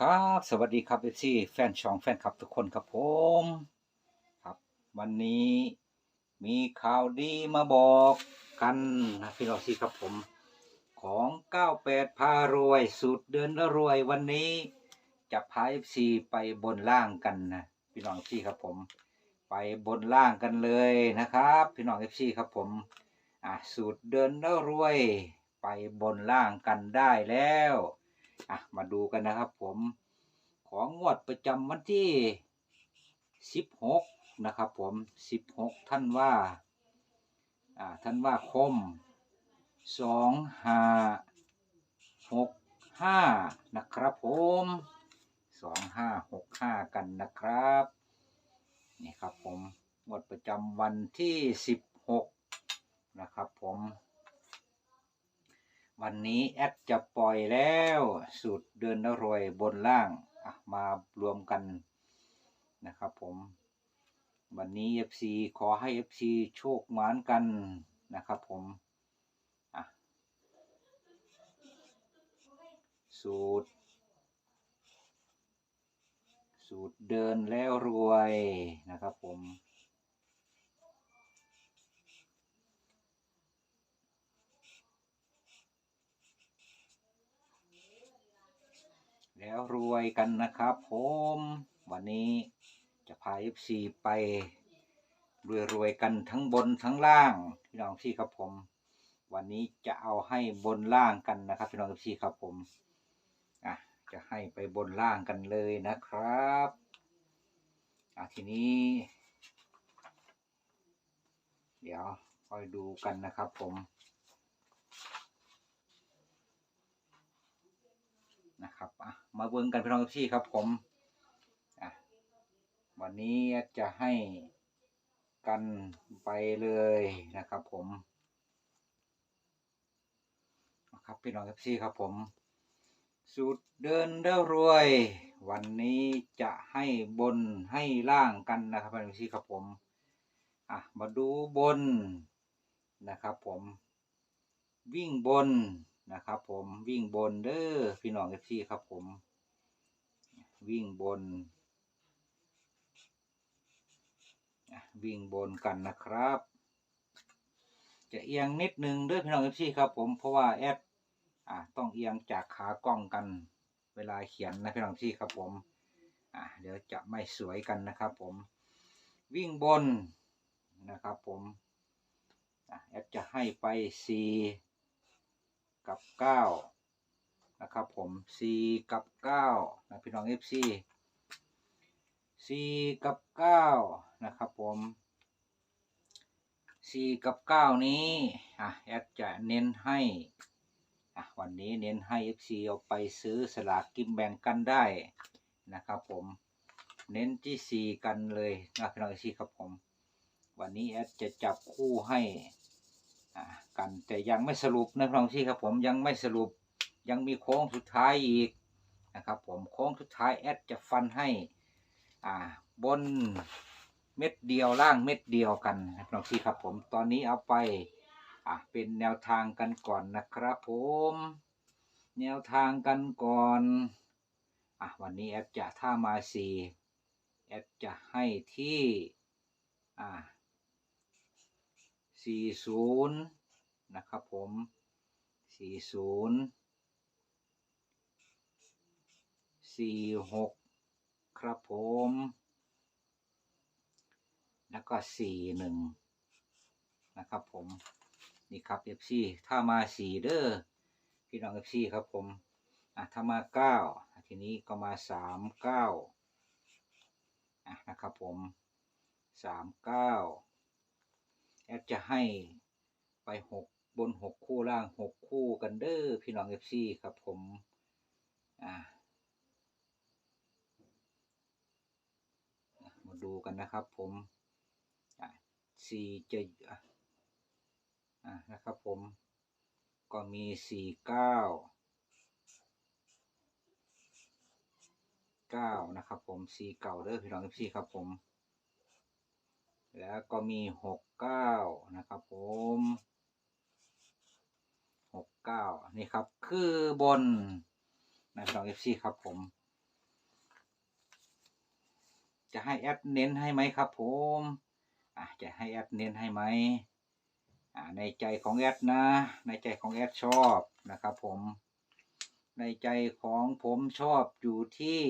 ครับสวัสดีครับเอฟซีแฟนช่องแฟนคลับทุกคนครับผมครับวันนี้มีข่าวดีมาบอกกันนะพี่น้องที่ครับผม ของ 98 พารวยสูตรเดือนละรวยวันนี้จะพาเอฟซีไปบนล่างกันนะพี่น้องที่ครับผม ไปบนล่างกันเลยนะครับ พี่น้องเอฟซีครับผมอะสูตรเดินแล้วรวย ไปบนล่างกันได้แล้ว อะมาดูกันนะครับผมของงวดประจำวันที่ 16 นะครับผม 16 ท่านว่าอ่าท่านว่าคม 2 5 6 5นะครับผม2 5 6 5กันนะครับนี่ครับผมงวดประจำวันที่16นะครับผม วันนี้แอดจะปล่อยแล้ว สูตรเดินรวยบนล่างมารวมกันนะครับผม วันนี้ FC ขอให้ FC โชคหมานกันนะครับผมสูตร สูตรเดินแล้วรวยนะครับผม แล้วรวยกันนะครับผมวันนี้จะพา FC ไปรวยรวยกันทั้งบนทั้งล่างพี่น้องที่ครับผม วันนี้จะเอาให้บนล่างกันนะครับพี่น้องที่ครับผมอะจะให้ไปบนล่างกันเลยนะครับอะทีนี้ เดี๋ยวคอยดูกันนะครับผม นะครับอะมาเบิ่งกันพี่น้องที่ครับผมอะวันนี้จะให้กันไปเลยนะครับ ผมนะครับพี่น้องที่ครับผมสูตรเดินเด้อรวย วันนี้จะให้บนให้ล่างกันนะครับพี่น้องที่ครับผมอะมาดูบนนะครับ ผม วิ่งบน นะครับ ผมวิ่งบนเด้อพี่น้องเอฟซีครับ ผม วิ่งบนวิ่งบนกันนะครับ จะเอียงนิดนึงเด้อพี่น้องเอฟซีครับ ผมเพราะว่าแอดอะต้องเอียงจากขากล้องกัน เวลาเขียนนะพี่น้องที่ครับผมอะเดี๋ยวจะไม่สวยกันนะครับ ผมวิ่งบนนะครับ ผมอะแอดจะให้ไปสี่ กับเก้านะครับผม C กับเก้านะพี่น้อง FC C กับเก้านะครับผม C กับเก้านี้อะแอดจะเน้นให้อะวันนี้เน้นให้ FC เอาไปซื้อสลากกินแบ่งกันได้นะครับผมเน้นที่ C กันเลยนะพี่น้อง FC ครับผม วันนี้แอดจะจับคู่ให้ กันแต่ยังไม่สรุปนะพี่น้องที่ครับผมยังไม่สรุปยังมีโค้งสุดท้ายอีกนะครับผมโค้งสุดท้ายแอดจะฟันให้อ่าบนเม็ดเดียวล่างเม็ดเดียวกันนะพี่น้องที่ครับผมตอนนี้เอาไปอ่าเป็นแนวทางกันก่อนนะครับผมแนวทางกันก่อนอะวันนี้แอดจะถ้ามาสี่แอดจะให้ที่อ่า สี่ศูนย์นะครับผมสี่ศูนย์สี่หกครับผม แล้วก็สี่หนึ่งนะครับผม นี่ครับ FC ถ้ามาสี่เด้อพี่น้อง FC ครับผมอะถ้ามาเก้าทีนี้ก็มาสามเก้าอะนะครับผมสามเก้า แอดจะให้ไปหกบนหกคู่ล่างหกคู่กันเด้อพี่น้องเอฟซีครับผม อ่ามาดูกันนะครับผมอ่าสี่จะอะอ่านะครับผม ก็มีสี่เก้าเก้านะครับผมสี่เก่าเด้อพี่น้องเอฟซีครับผม แล้วก็มีหกเก้านะครับผมหกเก้านี่ครับคือบนนะครับเอฟซีครับผม จะให้แอดเน้นให้ไหมครับผมอะจะให้แอดเน้นให้ไหมอ่าในใจของแอดนะ ในใจของแอดชอบนะครับผม ในใจของผมชอบอยู่ที่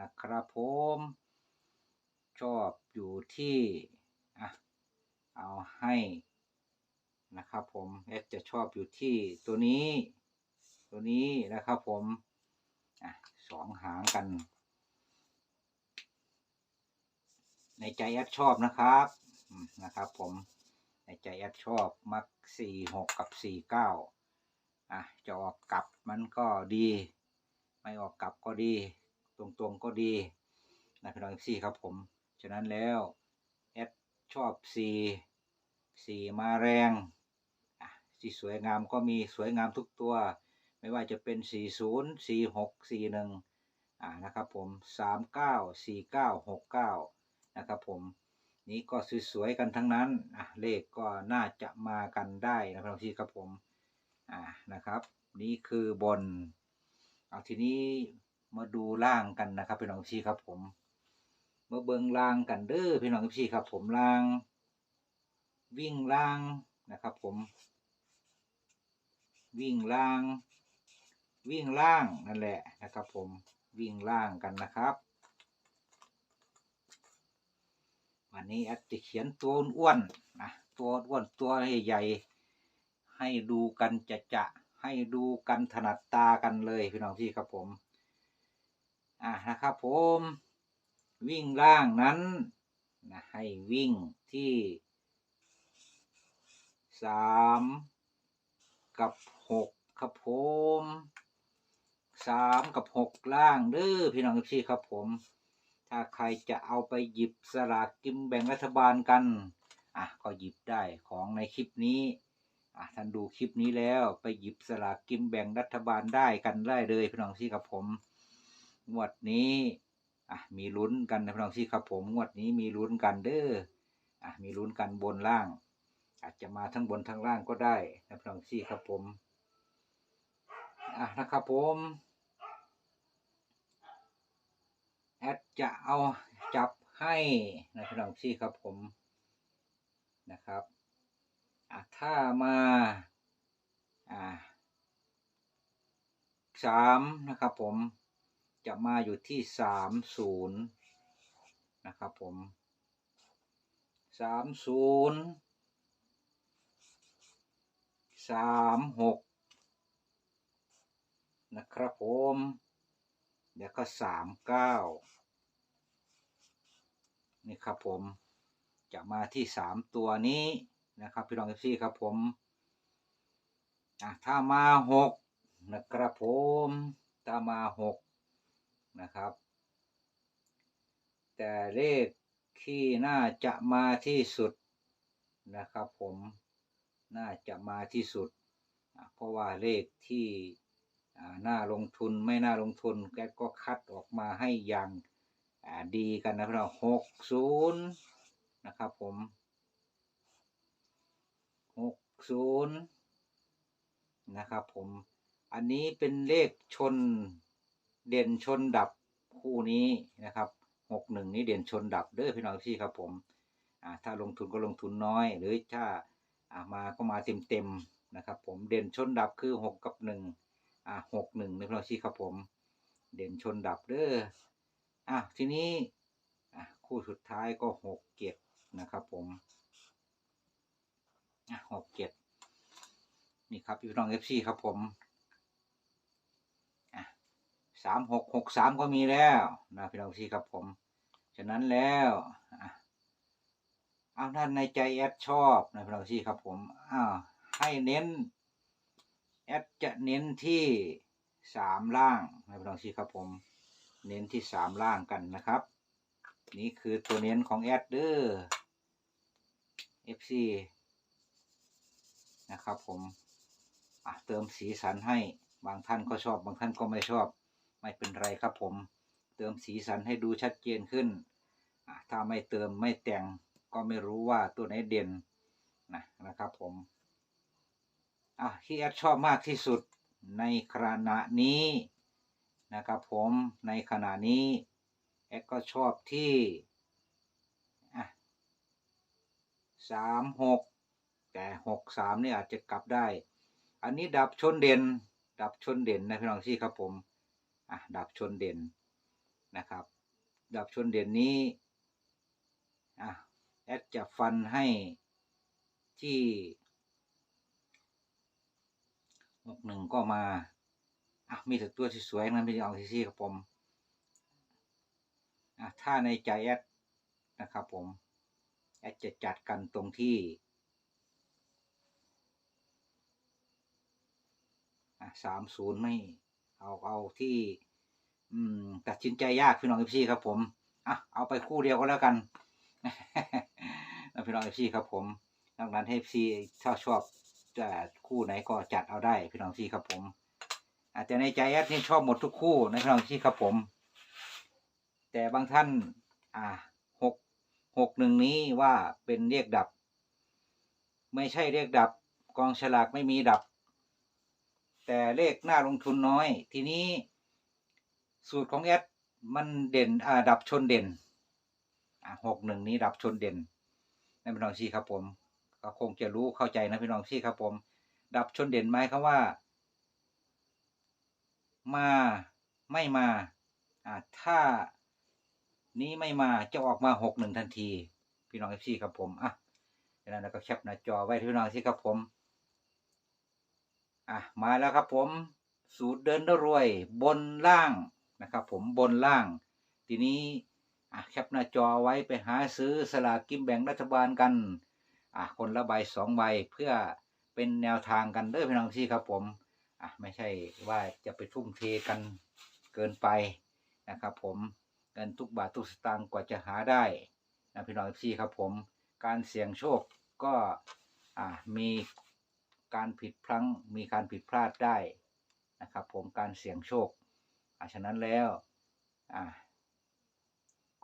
นะครับผม ชอบอยู่ที่ เอาให้นะครับผมเอสจะชอบอยู่ที่ตัวนี้ ตัวนี้นะครับผมอะสองหางกัน ในใจแอดชอบนะครับนะครับ ผมในใจแอดชอบมักสี่หกกับสี่เก้าอะจะออกกลับมันก็ดี ไม่ออกกลับก็ดี ตรงๆก็ดีนะพี่น้องซี่ครับผม ฉะนั้นแล้ว ชอบสี่สี่มาแรงอะสีสวยงามก็มีสวยงามทุกตัว ไม่ว่าจะเป็นสี่ศูนย์สี่หกสี่หนึ่งอ่านะครับผมสามเก้าสี่เก้าหกเก้านะครับผม นี้ก็สวยๆกันทั้งนั้นอะเลขก็น่าจะมากันได้นะพี่น้องที่ครับผมอ่านะครับ นี่คือบน เอาทีนี้มาดูล่างกันนะครับพี่น้องที่ครับผม มาเบิงล่างกันเด้อพี่น้องที่ครับ ผมล่าง วิ่งล่างนะครับ ผม วิ่งล่าง วิ่งล่างนั่นแหละนะครับ ผมวิ่งล่างกันนะครับวันนี้อดจะเขียนตัวอ้วนนะตัวอ้วนตัวใหญ่ให้ดูกันจะจะให้ดูกันถนัดตากันเลยพี่น้องพี่ครับผม อะนะครับผม วิ่งล่างนั้นนะให้วิ่งที่สามกับหกครับผมสามกับหกล่างเด้อพี่น้องพี่ครับผม ถ้าใครจะเอาไปหยิบสลากกินแบ่งรัฐบาลกัน อะก็หยิบได้ของในคลิปนี้อะท่านดูคลิปนี้แล้วไปหยิบสลากกินแบ่งรัฐบาลได้กันได้เลยพี่น้องที่ครับผมงวดนี้ อะมีลุ้นกันนะพี่น้องที่ครับผมงวดนี้มีลุ้นกันเด้ออะมีลุ้นกันบนล่าง อาจจะมาทั้งบนทั้งล่างก็ได้นะพี่น้องที่ครับผมอะนะครับผมแอดจะเอาจับให้นะพี่น้องที่ครับผมนะครับอะถ้ามาอ่าสามนะครับผม จะมาอยู่ที่สามศูนย์นะครับผมสามศูนย์สามหกนะครับผมเดี๋ยวก็สามเก้านี่ครับผมจะมาที่สามตัวนี้นะครับพี่น้องเอฟซีครับผมอะถ้ามาหกนะครับผมถ้ามาหก นะครับ แต่เลขที่น่าจะมาที่สุดนะครับ ผมน่าจะมาที่สุด เพราะว่าเลขที่น่าลงทุนไม่น่าลงทุนแกก็คัดออกมาให้อย่างดีกันนะพี่น้องหกศูนย์นะครับผมหกศูนย์นะครับผม อันนี้เป็นเลขชน เด่นชนดับคู่นี้นะครับหกหนึ่งนี้เด่นชนดับเด้อพี่น้องที่ครับผมถ้าลงทุนก็ลงทุนน้อย หรือถ้าอามาก็มาเต็มเต็มนะครับ ผมเด่นชนดับคือหกกับหนึ่งหกหนึ่งในพี่น้องที่ครับผม เด่นชนดับเด้ออะทีนี้คู่สุดท้ายก็หกเจ็ดนะครับผมหกเจ็ดนี่ครับพี่น้องเอฟซีครับผม สามหกหกสามก็มีแล้วนะพี่น้องเอฟซีครับผม ฉะนั้นแล้วอะเอาด้านในใจแอดชอบนะพี่น้องเอฟซีครับผมอ้าวให้เน้นแอดจะเน้นที่สามล่างนะพี่น้องเอฟซีครับผม เน้นที่สามล่างกันนะครับ นี่คือตัวเน้นของแอดเดอร์ FC นะครับผมอะเติมสีสันให้บางท่านก็ชอบบางท่านก็ไม่ชอบ ไม่เป็นไรครับผม เติมสีสันให้ดูชัดเจนขึ้น ถ้าไม่เติมไม่แต่งก็ไม่รู้ว่าตัวไหนเด่นนะนะครับผมอะที่แอดชอบมากที่สุดในขณะนี้นะครับผมในขณะนี้แอดก็ชอบที่อะสามหกแต่หกสามนี่อาจจะกลับได้ อันนี้ดับชนเด่น ดับชนเด่นนะพี่น้องที่ครับผม อะดับชนเด่นนะครับ ดับชนเด่นนี้อะแอดจะฟันให้ที่หกหนึ่งก็มาอะมีแต่ตัวที่สวยๆนั้นพี่น้องที่ครับผมอะถ้าในใจแอดนะครับผมแอดจะจัดกันตรงที่อะสามศูนย์ไม่ เอาเอาที่ อืม ตัดสินใจยากพี่น้องเอฟซีครับผมอะเอาไปคู่เดียวก็แล้วกันพี่น้องเอฟซีครับผมดังนั้นเอฟซีถ้าชอบจะคู่ไหนก็จัดเอาได้พี่น้องซีครับผม อาจจะในใจแอดนี่ชอบหมดทุกคู่นะพี่น้องซีครับผม แต่บางท่าน อ่าหกหกหนึ่งนี้ว่าเป็นเรียกดับ ไม่ใช่เรียกดับ กองฉลากไม่มีดับ แต่เลขหน่าลงทุนน้อย ทีนี้ สูตรของแอดมันเด่นอ่าดับชนเด่นหกหนึ่งนี้ดับชนเด่นนะพี่น้องชี่ครับผมก็คงจะรู้เข้าใจนะพี่น้องชี่ครับผม ดับชนเด่นไหมครับว่า มาไม่มาอ่าถ้านี้ไม่มาจะออกมาหกหนึ่งทันที พี่น้องเอฟซีครับผมอะดังนั้นเราก็แคปหน้าจอไว้ที่พี่น้องที่ครับผม อะมาแล้วครับผมสูตรเดินรวยบนล่างนะครับ ผมบนล่าง ทีนี้อะแคปหน้าจอไว้ไปหาซื้อสลากกินแบ่งรัฐบาลกันอะคนละใบสองใบเพื่อเป็นแนวทางกันเด้อพี่น้องที่ครับผมอะไม่ใช่ว่าจะไปทุ่มเทกันเกินไปนะครับ ผมเงินทุกบาททุกสตางค์กว่าจะหาได้นะพี่น้องพี่ครับผม การเสี่ยงโชคก็อ่ามี การผิดพลั้งมีการผิดพลาดได้นะครับ ผมการเสี่ยงโชคอาฉะนั้นแล้วอ่า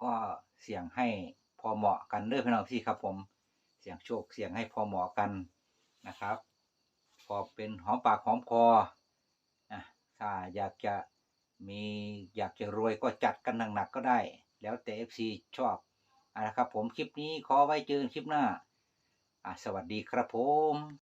ก็เสี่ยงให้พอเหมาะกันเด้อพี่น้องพี่ครับ ผมเสี่ยงโชคเสี่ยงให้พอเหมาะกันนะครับ พอเป็นหอมปากหอมคออะถ้าอยากจะมีอยากจะรวยก็จัดกันหนักๆก็ได้ แล้วแต่ FC ชอบอะนะครับ ผมคลิปนี้ขอไว้เจอคลิปหน้าอะสวัสดีครับผม